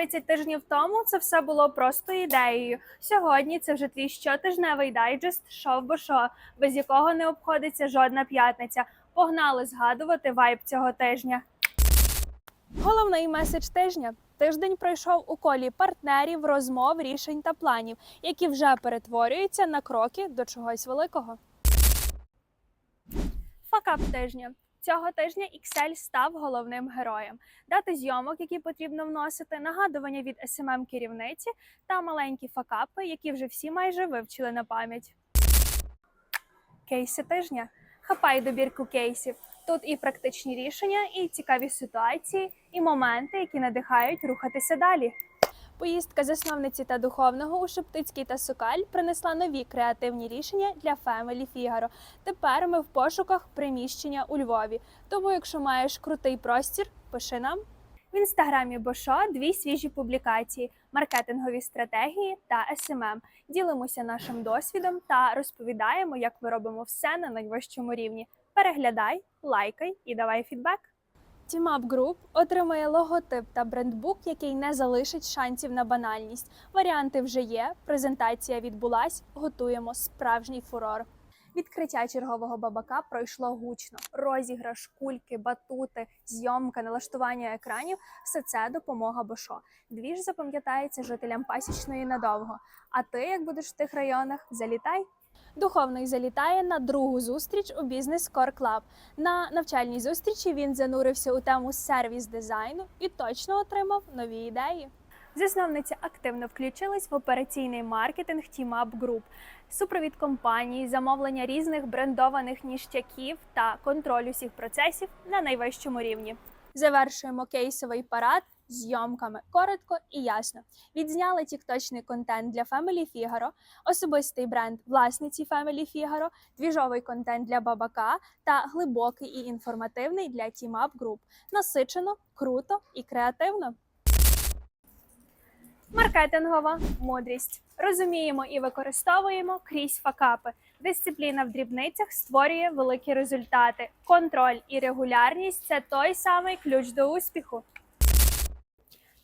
30 тижнів тому це все було просто ідеєю. Сьогодні це вже твій щотижневий дайджест шов бо шо, без якого не обходиться жодна п'ятниця. Погнали згадувати вайб цього тижня. Головний меседж тижня. Тиждень пройшов у колі партнерів, розмов, рішень та планів, які вже перетворюються на кроки до чогось великого. Факап тижня. Цього тижня Excel став головним героєм. Дати зйомок, які потрібно вносити, нагадування від smm керівниці та маленькі факапи, які вже всі майже вивчили на пам'ять. Кейси тижня. Хапай добірку кейсів. Тут і практичні рішення, і цікаві ситуації, і моменти, які надихають рухатися далі. Поїздка засновниці та духовного у Шептицький та Сокаль принесла нові креативні рішення для Family Figaro. Тепер ми в пошуках приміщення у Львові. Тому, якщо маєш крутий простір, пиши нам. В інстаграмі Бошо дві свіжі публікації: маркетингові стратегії та SMM. Ділимося нашим досвідом та розповідаємо, як ми робимо все на найвищому рівні. Переглядай, лайкай і давай фідбек. TeamUp Group отримає логотип та брендбук, який не залишить шансів на банальність. Варіанти вже є. Презентація відбулась. Готуємо справжній фурор. Відкриття чергового бабака пройшло гучно. Розіграш, кульки, батути, зйомка, налаштування екранів все це допомога Бошо. Дві ж запам'ятається жителям пасічної надовго. А ти, як будеш в тих районах, залітай. Духовний залітає на другу зустріч у бізнес Core Club. На навчальній зустрічі він занурився у тему сервіс дизайну і точно отримав нові ідеї. Засновниці активно включились в операційний маркетинг TeamUp Group, супровід компаній, замовлення різних брендованих ніштяків та контроль усіх процесів на найвищому рівні. Завершуємо кейсовий парад зйомками коротко і ясно. Відзняли тікточний контент для Family Figaro, особистий бренд власниці Family Figaro, двіжовий контент для бабака та глибокий і інформативний для Team Up Group. Насичено, круто і креативно. Маркетингова мудрість. Розуміємо і використовуємо крізь факапи. Дисципліна в дрібницях створює великі результати. Контроль і регулярність це той самий ключ до успіху.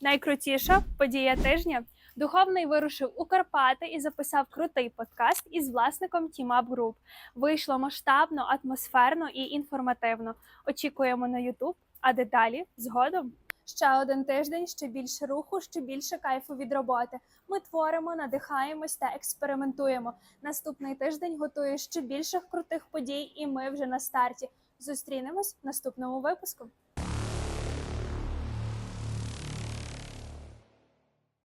Найкрутіша подія тижня. Духовний вирушив у Карпати і записав крутий подкаст із власником Team Up Group. Вийшло масштабно, атмосферно і інформативно. Очікуємо на YouTube, а деталі згодом. Ще один тиждень, ще більше руху, ще більше кайфу від роботи. Ми творимо, надихаємось та експериментуємо. Наступний тиждень готує ще більших крутих подій, і ми вже на старті. Зустрінемось в наступному випуску.